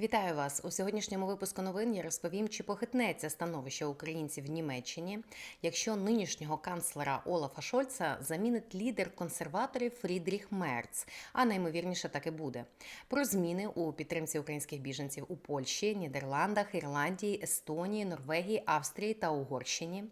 Вітаю вас у сьогоднішньому випуску новин. Я розповім, чи похитнеться становище українців в Німеччині, якщо нинішнього канцлера Олафа Шольца замінить лідер консерваторів Фрідріх Мерц, а наймовірніше так і буде. Про зміни у підтримці українських біженців у Польщі, Нідерландах, Ірландії, Естонії, Норвегії, Австрії та Угорщині.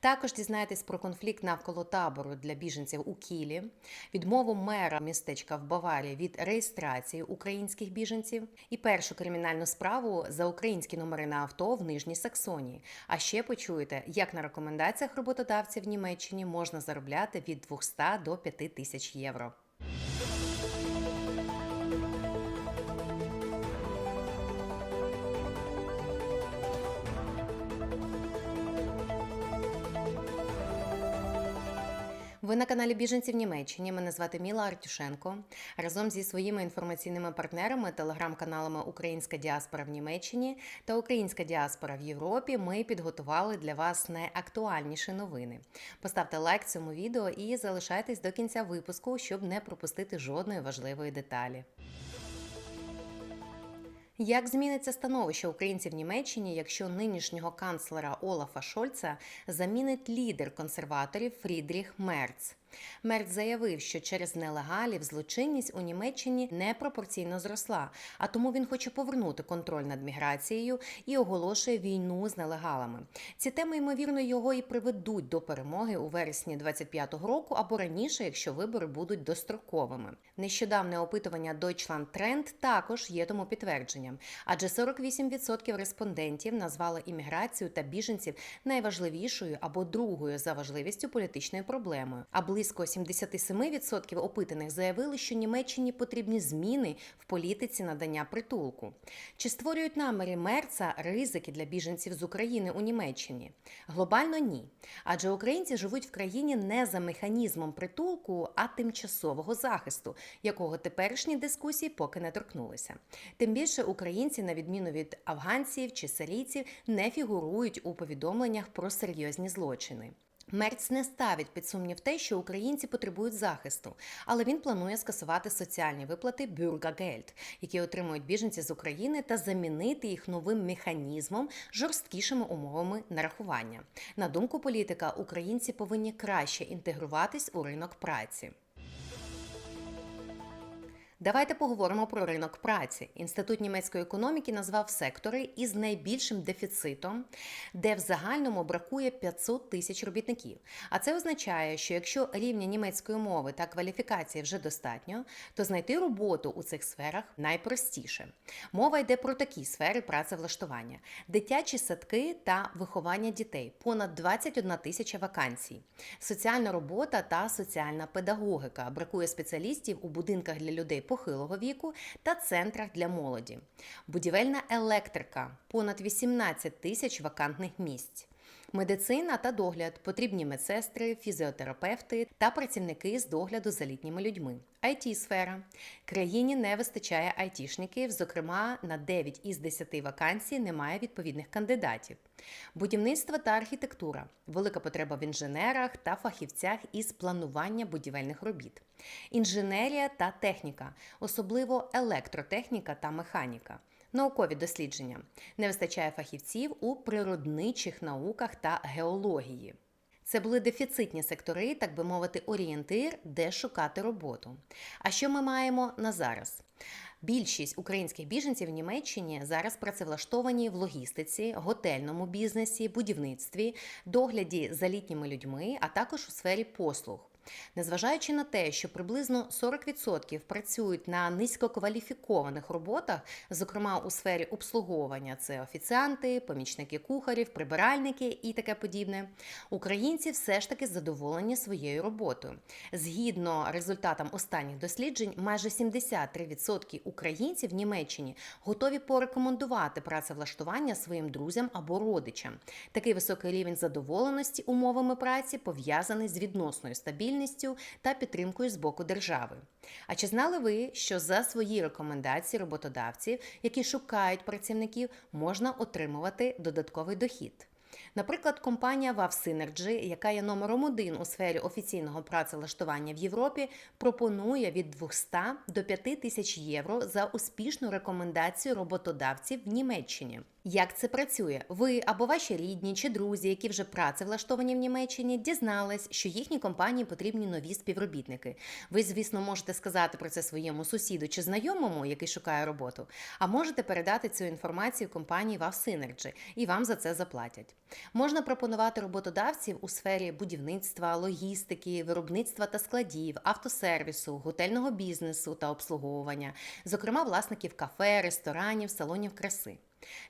Також дізнаєтесь про конфлікт навколо табору для біженців у Кілі, відмову мера містечка в Баварії від реєстрації українських біженців і першу кримінальну справу за українські номери на авто в Нижній Саксонії. А ще почуєте, як на рекомендаціях роботодавців в Німеччині можна заробляти від 200 до 5 тисяч євро. Ви на каналі Біженці в Німеччині. Мене звати Міла Артюшенко. Разом зі своїми інформаційними партнерами, телеграм-каналами Українська діаспора в Німеччині та Українська діаспора в Європі. Ми підготували для вас найактуальніші новини. Поставте лайк цьому відео і залишайтесь до кінця випуску, щоб не пропустити жодної важливої деталі. Як зміниться становище українців Німеччині, якщо нинішнього канцлера Олафа Шольца замінить лідер консерваторів Фрідріх Мерц? Мерц заявив, що через нелегалів злочинність у Німеччині непропорційно зросла, а тому він хоче повернути контроль над міграцією і оголошує війну з нелегалами. Ці теми, ймовірно, його і приведуть до перемоги у вересні 25-го року або раніше, якщо вибори будуть достроковими. Нещодавне опитування Deutschland Trend також є тому підтвердженням, адже 48% респондентів назвали імміграцію та біженців найважливішою або другою за важливістю політичною проблемою. А близько 77% опитаних заявили, що Німеччині потрібні зміни в політиці надання притулку. Чи створюють наміри Мерца ризики для біженців з України у Німеччині? Глобально ні. Адже українці живуть в країні не за механізмом притулку, а тимчасового захисту, якого теперішні дискусії поки не торкнулися. Тим більше українці, на відміну від афганців чи сирійців, не фігурують у повідомленнях про серйозні злочини. Мерц не ставить під сумнів те, що українці потребують захисту, але він планує скасувати соціальні виплати Бюргагельд, які отримують біженці з України, та замінити їх новим механізмом жорсткішими умовами нарахування. На думку політика, українці повинні краще інтегруватись у ринок праці. Давайте поговоримо про ринок праці. Інститут німецької економіки назвав сектори із найбільшим дефіцитом, де в загальному бракує 500 тисяч робітників. А це означає, що якщо рівня німецької мови та кваліфікації вже достатньо, то знайти роботу у цих сферах найпростіше. Мова йде про такі сфери працевлаштування: дитячі садки та виховання дітей понад 21 тисяча вакансій, соціальна робота та соціальна педагогіка. Бракує спеціалістів у будинках для людей похилого віку та центрах для молоді. Будівельна електрика понад 18 тисяч вакантних місць. Медицина та догляд потрібні медсестри, фізіотерапевти та працівники з догляду за літніми людьми. It сфера країні не вистачає айтішників, зокрема на 9 із 10 вакансій немає відповідних кандидатів. Будівництво та архітектура велика потреба в інженерах та фахівцях із планування будівельних робіт. Інженерія та техніка, особливо електротехніка та механіка. Наукові дослідження не вистачає фахівців у природничих науках та геології. Це були дефіцитні сектори, так би мовити, орієнтир, де шукати роботу. А що ми маємо на зараз? Більшість українських біженців в Німеччині зараз працевлаштовані в логістиці, готельному бізнесі, будівництві, догляді за літніми людьми, а також у сфері послуг. Незважаючи на те, що приблизно 40% працюють на низькокваліфікованих роботах, зокрема у сфері обслуговування, це офіціанти, помічники кухарів, прибиральники і таке подібне, українці все ж таки задоволені своєю роботою. Згідно результатам останніх досліджень, майже 73% українців в Німеччині готові порекомендувати працевлаштування своїм друзям або родичам. Такий високий рівень задоволеності умовами праці пов'язаний з відносною стабільністю стабільністю та підтримкою з боку держави. А чи знали ви, що за свої рекомендації роботодавців, які шукають працівників, можна отримувати додатковий дохід? Наприклад, компанія WAV Synergy, яка є номером один у сфері офіційного працевлаштування в Європі, пропонує від 200 до 5 тисяч євро за успішну рекомендацію роботодавців в Німеччині. Як це працює? Ви або ваші рідні чи друзі, які вже працевлаштовані в Німеччині, дізнались, що їхній компанії потрібні нові співробітники. Ви, звісно, можете сказати про це своєму сусіду чи знайомому, який шукає роботу, а можете передати цю інформацію компанії Synergy, і вам за це заплатять. Можна пропонувати роботодавців у сфері будівництва, логістики, виробництва та складів, автосервісу, готельного бізнесу та обслуговування, зокрема власників кафе, ресторанів, салонів краси.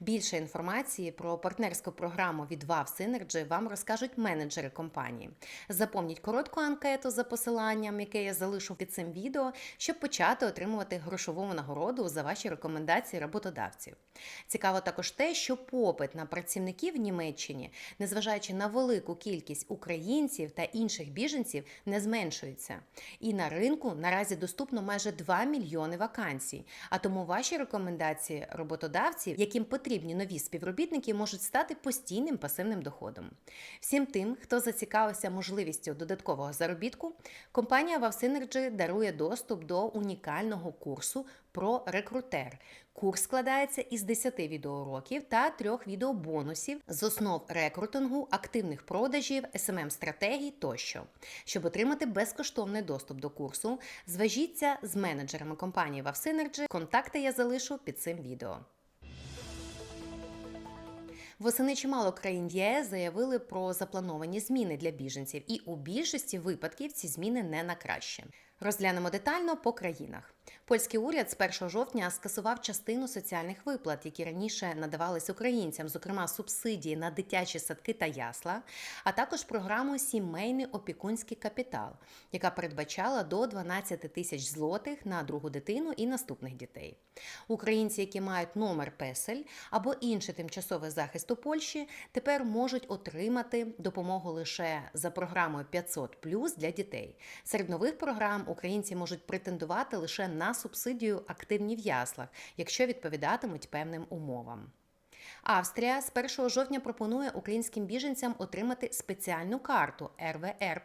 Більше інформації про партнерську програму від WAV Synergy вам розкажуть менеджери компанії. Заповніть коротку анкету за посиланням, яке я залишу під цим відео, щоб почати отримувати грошову нагороду за ваші рекомендації роботодавців. Цікаво також те, що попит на працівників в Німеччині, незважаючи на велику кількість українців та інших біженців, не зменшується. І на ринку наразі доступно майже 2 мільйони вакансій. А тому ваші рекомендації роботодавців, яким потрібні нові співробітники, можуть стати постійним пасивним доходом. Всім тим, хто зацікавився можливістю додаткового заробітку, компанія Synergy дарує доступ до унікального курсу про рекрутер. Курс складається із 10 відеоуроків та трьох відеобонусів з основ рекрутингу, активних продажів, smm стратегій тощо. Щоб отримати безкоштовний доступ до курсу, зв'яжіться з менеджерами компанії Synergy. Контакти я залишу під цим відео. Восени чимало країн ЄС заявили про заплановані зміни для біженців, і у більшості випадків ці зміни не на краще. Розглянемо детально по країнах. Польський уряд з 1 жовтня скасував частину соціальних виплат, які раніше надавались українцям, зокрема субсидії на дитячі садки та ясла, а також програму Сімейний опікунський капітал, яка передбачала до 12 тисяч злотих на другу дитину і наступних дітей. Українці, які мають номер песель або інший тимчасовий захист у Польщі, тепер можуть отримати допомогу лише за програмою 500 для дітей. Серед нових програм українці можуть претендувати лише на субсидію активні в яслах, якщо відповідатимуть певним умовам. Австрія з 1 жовтня пропонує українським біженцям отримати спеціальну карту РВР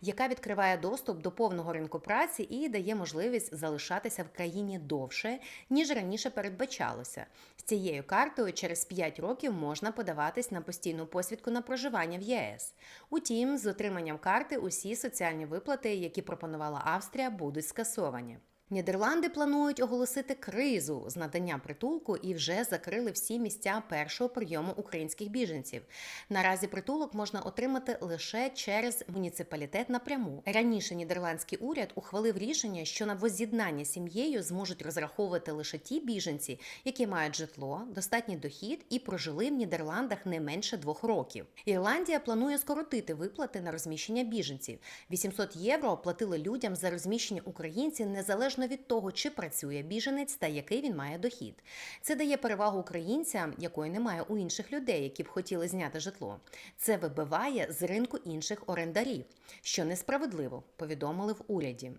яка відкриває доступ до повного ринку праці і дає можливість залишатися в країні довше, ніж раніше передбачалося. З цією картою через 5 років можна подаватись на постійну посвідку на проживання в ЄС. Утім, з отриманням карти усі соціальні виплати, які пропонувала Австрія, будуть скасовані. Нідерланди планують оголосити кризу з надання притулку і вже закрили всі місця першого прийому українських біженців. Наразі притулок можна отримати лише через муніципалітет напряму. Раніше нідерландський уряд ухвалив рішення, що на воз'єднання сім'єю зможуть розраховувати лише ті біженці, які мають житло, достатній дохід і прожили в Нідерландах не менше двох років. Ірландія планує скоротити виплати на розміщення біженців. 800 євро оплатили людям за розміщення українців незалежно залежно від того, чи працює біженець та який він має дохід. Це дає перевагу українцям, якої немає у інших людей, які б хотіли зняти житло. Це вибиває з ринку інших орендарів, що несправедливо повідомили в уряді.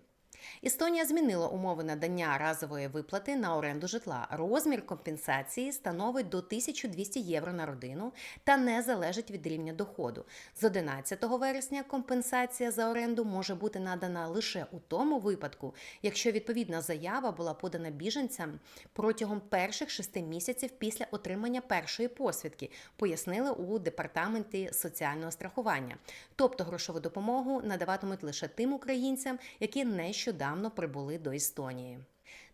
Естонія змінила умови надання разової виплати на оренду житла. Розмір компенсації становить до 1200 євро на родину та не залежить від рівня доходу. З 11 вересня компенсація за оренду може бути надана лише у тому випадку, якщо відповідна заява була подана біженцям протягом перших шести місяців після отримання першої посвідки, пояснили у департаменті соціального страхування. Тобто грошову допомогу надаватимуть лише тим українцям, які нещодавно нещодавно прибули до Естонії.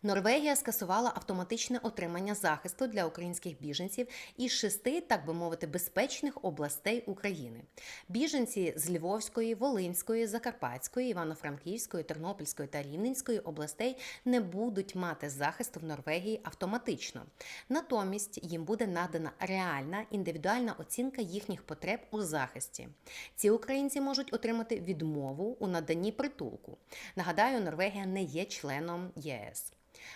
Норвегія скасувала автоматичне отримання захисту для українських біженців із шести, так би мовити, безпечних областей України. Біженці з Львовської, Волинської, Закарпатської, Івано-Франківської, Тернопільської та Рівненської областей не будуть мати захисту в Норвегії автоматично. Натомість їм буде надана реальна індивідуальна оцінка їхніх потреб у захисті. Ці українці можуть отримати відмову у наданні притулку. Нагадаю, Норвегія не є членом ЄС.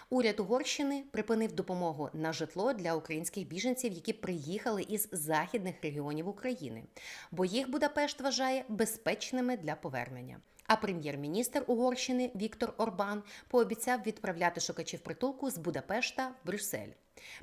Уряд Угорщини припинив допомогу на житло для українських біженців, які приїхали із західних регіонів України, бо їх Будапешт вважає безпечними для повернення. А прем'єр-міністр Угорщини Віктор Орбан пообіцяв відправляти шукачів притулку з Будапешта в Брюссель.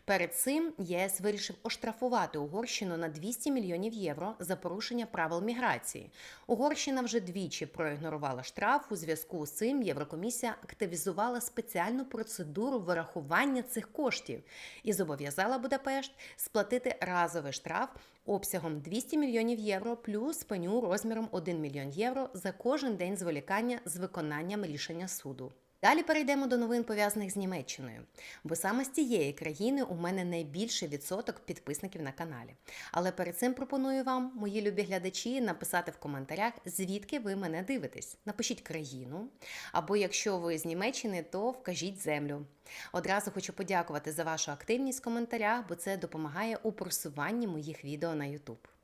Перед цим ЄС вирішив оштрафувати Угорщину на 200 мільйонів євро за порушення правил міграції. Угорщина вже двічі проігнорувала штраф. У зв'язку з цим Єврокомісія активізувала спеціальну процедуру вирахування цих коштів і зобов'язала Будапешт сплатити разовий штраф обсягом 200 мільйонів євро плюс пеню розміром 1 мільйон євро за кожен день зволікання з виконанням рішення суду. Далі перейдемо до новин пов'язаних з Німеччиною, бо саме з тієї країни у мене найбільший відсоток підписників на каналі. Але перед цим пропоную вам, мої любі глядачі, написати в коментарях, звідки ви мене дивитесь. Напишіть країну, або якщо ви з Німеччини, то вкажіть землю. Одразу хочу подякувати за вашу активність в коментарях, бо це допомагає у просуванні моїх відео на YouTube.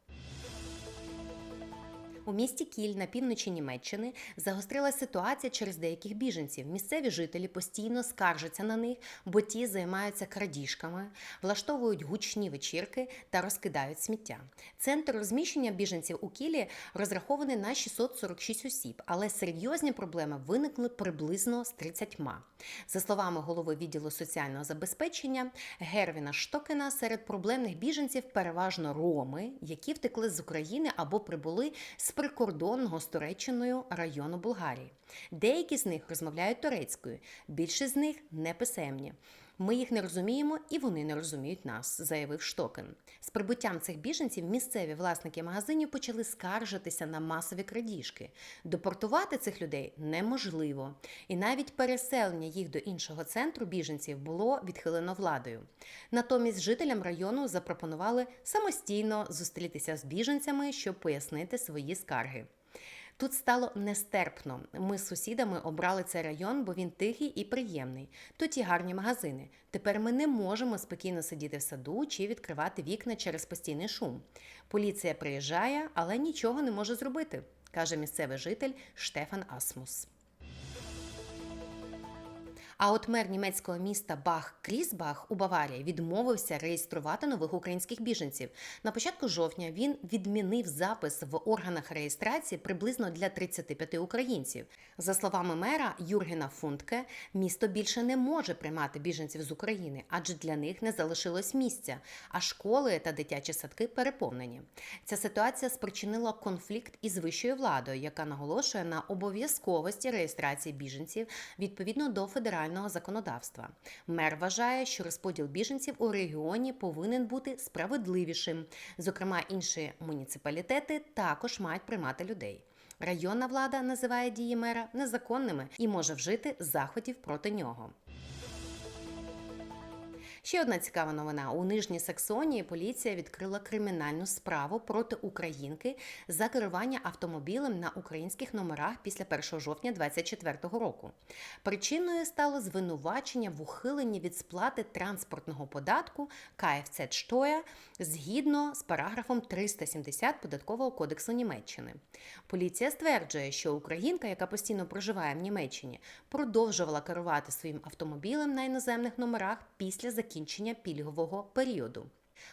У місті Кіль на півночі Німеччини загострилася ситуація через деяких біженців. Місцеві жителі постійно скаржаться на них, бо ті займаються крадіжками, влаштовують гучні вечірки та розкидають сміття. Центр розміщення біженців у Кілі розрахований на 646 осіб, але серйозні проблеми виникли приблизно з 30. За словами голови відділу соціального забезпечення Гервіна Штокена, серед проблемних біженців переважно роми, які втекли з України або прибули з прикордонного з Туреччиною району Болгарії. Деякі з них розмовляють турецькою, більшість з них неписемні. Ми їх не розуміємо і вони не розуміють нас, заявив Штокен. З прибуттям цих біженців місцеві власники магазинів почали скаржитися на масові крадіжки. Депортувати цих людей неможливо, і навіть переселення їх до іншого центру біженців було відхилено владою. Натомість жителям району запропонували самостійно зустрітися з біженцями, щоб пояснити свої скарги. Тут стало нестерпно. Ми з сусідами обрали цей район, бо він тихий і приємний. Тут є гарні магазини. Тепер ми не можемо спокійно сидіти в саду чи відкривати вікна через постійний шум. Поліція приїжджає, але нічого не може зробити, каже місцевий житель Штефан Асмус. А от мер німецького міста Бах Крісбах у Баварії відмовився реєструвати нових українських біженців. На початку жовтня він відмінив запис в органах реєстрації приблизно для 35 українців. За словами мера Юргена Фунтке, місто більше не може приймати біженців з України, адже для них не залишилось місця, а школи та дитячі садки переповнені. Ця ситуація спричинила конфлікт із вищою владою, яка наголошує на обов'язковості реєстрації біженців відповідно до федерального законодавства. Мер вважає, що розподіл біженців у регіоні повинен бути справедливішим. Зокрема, інші муніципалітети також мають приймати людей. Районна влада називає дії мера незаконними і може вжити заходів проти нього. Ще одна цікава новина: у Нижній Саксонії поліція відкрила кримінальну справу проти українки за керування автомобілем на українських номерах після 1 жовтня 2024 року. Причиною стало звинувачення в ухиленні від сплати транспортного податку КФЦ Штоя згідно з параграфом 370 податкового кодексу Німеччини. Поліція стверджує, що українка, яка постійно проживає в Німеччині, продовжувала керувати своїм автомобілем на іноземних номерах після закінчення закінчення пільгового періоду.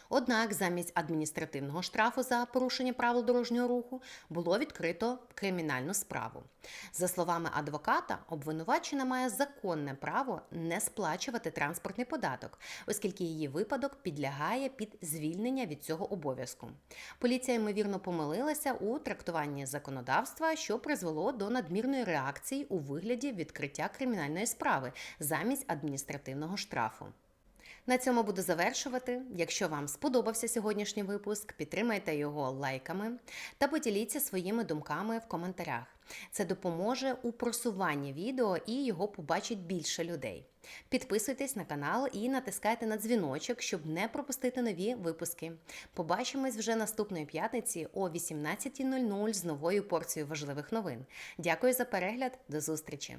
Однак замість адміністративного штрафу за порушення правил дорожнього руху було відкрито кримінальну справу. За словами адвоката, обвинувачена має законне право не сплачувати транспортний податок, оскільки її випадок підлягає під звільнення від цього обов'язку. Поліція ймовірно помилилася у трактуванні законодавства, що призвело до надмірної реакції у вигляді відкриття кримінальної справи замість адміністративного штрафу. На цьому буду завершувати. Якщо вам сподобався сьогоднішній випуск, підтримайте його лайками та поділіться своїми думками в коментарях. Це допоможе у просуванні відео і його побачить більше людей. Підписуйтесь на канал і натискайте на дзвіночок, щоб не пропустити нові випуски. Побачимось вже наступної п'ятниці о 18.00 з новою порцією важливих новин. Дякую за перегляд, до зустрічі!